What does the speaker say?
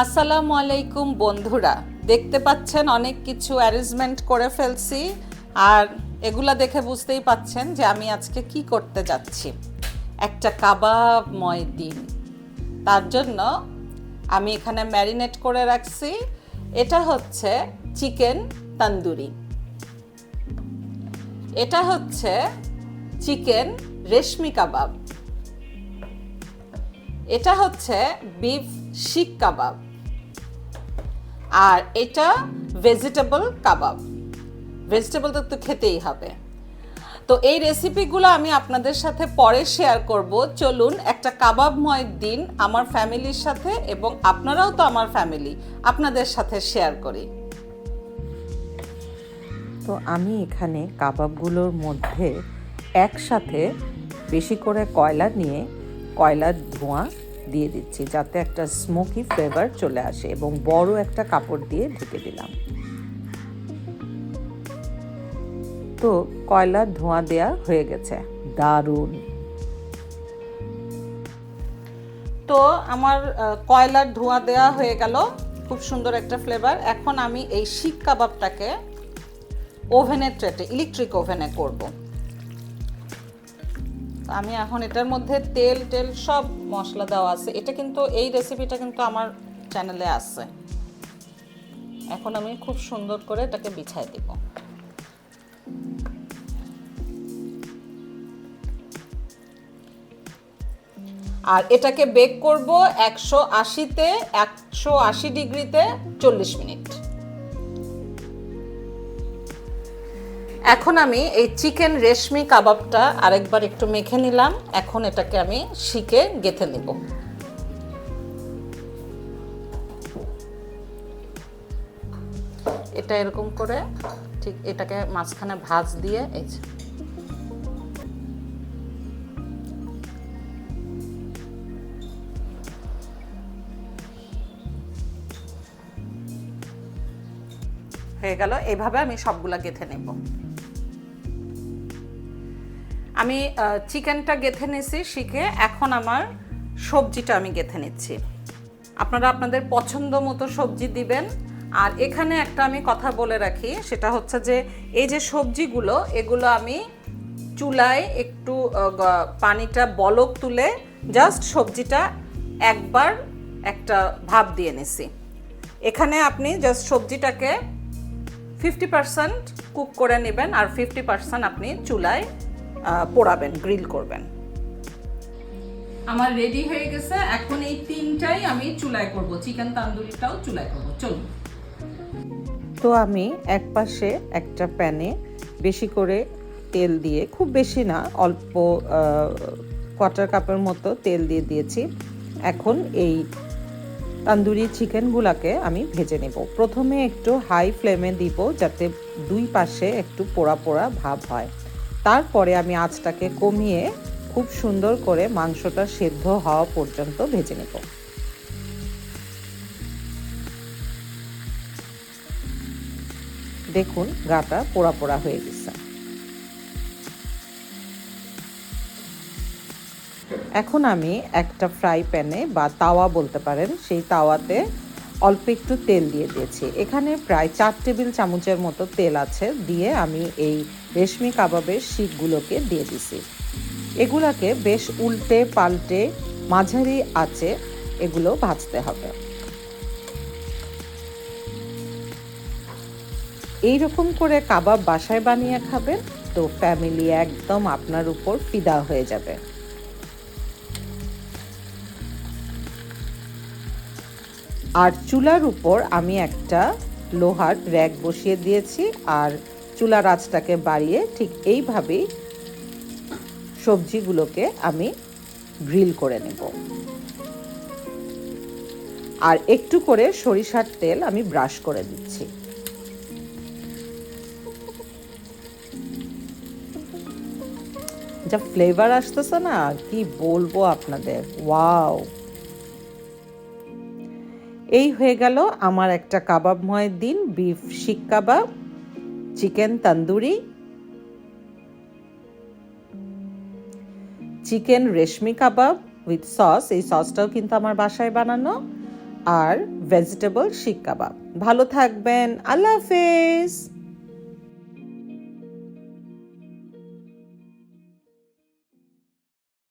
আসসালামু আলাইকুম বন্ধুরা। দেখতে পাচ্ছেন অনেক কিছু অ্যারেঞ্জমেন্ট করে ফেলছি। আর এগুলা দেখে বুঝতেই পাচ্ছেন যে আমি আজকে কি করতে যাচ্ছি। একটা কাবাবময় দিন। তার জন্য আমি এখানে ম্যারিনেট করে রাখছি। এটা হচ্ছে চিকেন তান্দুরি এটা হচ্ছে চিকেন রেশমি কাবাব। এটা হচ্ছে বিফ শিক কাবাব। আর এটা ভেজিটেবল কাবাব। ভেজিটেবল তো একটু খেতেই হবে। তো এই রেসিপিগুলো আমি আপনাদের সাথে পরে শেয়ার করব। চলুন একটা কাবাবময় দিন আমার ফ্যামিলির সাথে এবং আপনারাও তো আমার ফ্যামিলি আপনাদের সাথে শেয়ার করি। তো আমি এখানে কাবাবগুলোর মধ্যে একসাথে বেশি করে কয়লা নিয়ে কয়লার ধোঁয়া দিয়ে দিচ্ছি, যাতে একটা স্মোকি ফ্লেভার চলে আসে এবং বড় একটা কাপড় দিয়ে ঢেকে দিলাম। তো কয়লার ধোঁয়া দেয়া হয়ে গেছে। দারুণ। তো আমার কয়লার ধোঁয়া দেওয়া হয়ে গেল, খুব সুন্দর একটা ফ্লেভার এখন আমি এই শিক কাবাবটাকে ওভেনের ট্রেটে ইলেকট্রিক ওভেনে করব। আমি এখন এটার মধ্যে তেল, টেল সব মশলা দেওয়া আছে। এটা কিন্তু, এই রেসিপিটা কিন্তু আমার চ্যানেলে আছে। এখন আমি খুব সুন্দর করে এটাকে বিছায় দিব। আর এটাকে বেক করব একশো আশিতে, একশো আশি ডিগ্রিতে চল্লিশ মিনিট। এখন আমি এই চিকেন রেশমি কাবাবটা আরেকবার একটু মেখে নিলাম। এখন এটাকে আমি শিকে গেথে নেব। এটা এরকম করে ঠিক এটাকে মাঝখানে ভাজ দিয়ে এই হয়ে গেল। এভাবে আমি সবগুলা গেথে নেব। আমি চিকেনটা গেথে নিয়েছি শিখে, এখন আমার সবজিটা আমি গেথে নিচ্ছি। আপনারা আপনাদের পছন্দ মতো সবজি দিবেন। আর এখানে একটা আমি কথা বলে রাখি, সেটা হচ্ছে যে, এই যে সবজিগুলো, এগুলো আমি চুলায় একটু পানিটা বলক তুলে জাস্ট সবজিটা একবার একটা ভাপ দিয়ে নিছি। এখানে আপনি জাস্ট সবজিটাকে ফিফটি পার্সেন্ট কুক করে নেবেন, আর ফিফটি পার্সেন্ট আপনি চুলায় পোড়াবেন গ্রিল করবেন। আমার রেডি হয়ে গেছে। এখন এই তিনটাই আমি চুলায় করব। চিকেন তান্দুরিটাও চুলায় করব। চলুন। তো আমি এক পাশে একটা প্যানে বেশি করে তেল দিয়ে খুব বেশি না অল্প কোয়ার্টার কাপের মতো তেল দিয়ে দিয়েছি। এখন এই তান্দুরি চিকেনগুলোকে আমি ভেজে নেব। প্রথমে একটু হাই ফ্লেমে দিব যাতে দুই পাশে একটু পোড়া পোড়া ভাব হয়। তারপরে আমি আঁচটাকে কমিয়ে খুব সুন্দর করে মাংসটা সেদ্ধ হওয়া পর্যন্ত ভেজে নেব। দেখুন, গাটা পোড়া পোড়া হয়ে গেছে। এখন আমি একটা ফ্রাই প্যানে বা তাওয়া বলতে পারেন, সেই তাওয়াতে অল্প একটু তেল দিয়ে দিয়েছি। এখানে প্রায় চার টেবিল চামচের মতো তেল আছে, দিয়ে আমি এই রেশমি কাবাবের শিকগুলোকে দিয়ে দিছি। এগুলাকে বেশ উল্টে পাল্টে মাঝারি আছে এগুলো ভাজতে হবে। এই রকম করে কাবাব বাসায় বানিয়ে খাবেন তো ফ্যামিলি একদম আপনার উপর ফিদা হয়ে যাবে। আর চুলার উপর আমি একটা লোহার র্যাক বসিয়ে দিয়েছি আর চুলার আঁচটাকে বাড়িয়ে ঠিক এইভাবেই সবজিগুলোকে আমি গ্রিল করে নেব। আর একটু করে সরিষার তেল আমি ব্রাশ করে দিচ্ছি যা ফ্লেভার আসতেছে না, কি বলব আপনাদের? ওয়াও এই হয়ে গেল আমার একটা কাবাব কাবাবময় দিন beef seekh kebab. Chicken tandoori chicken reshmi kebab with sauce এই সসটাও কিন্তু আমার বাসায় বানানো। আর ভেজিটেবল শিক কাবাব ভালো থাকবেন। আল্লাহ হাফেজ।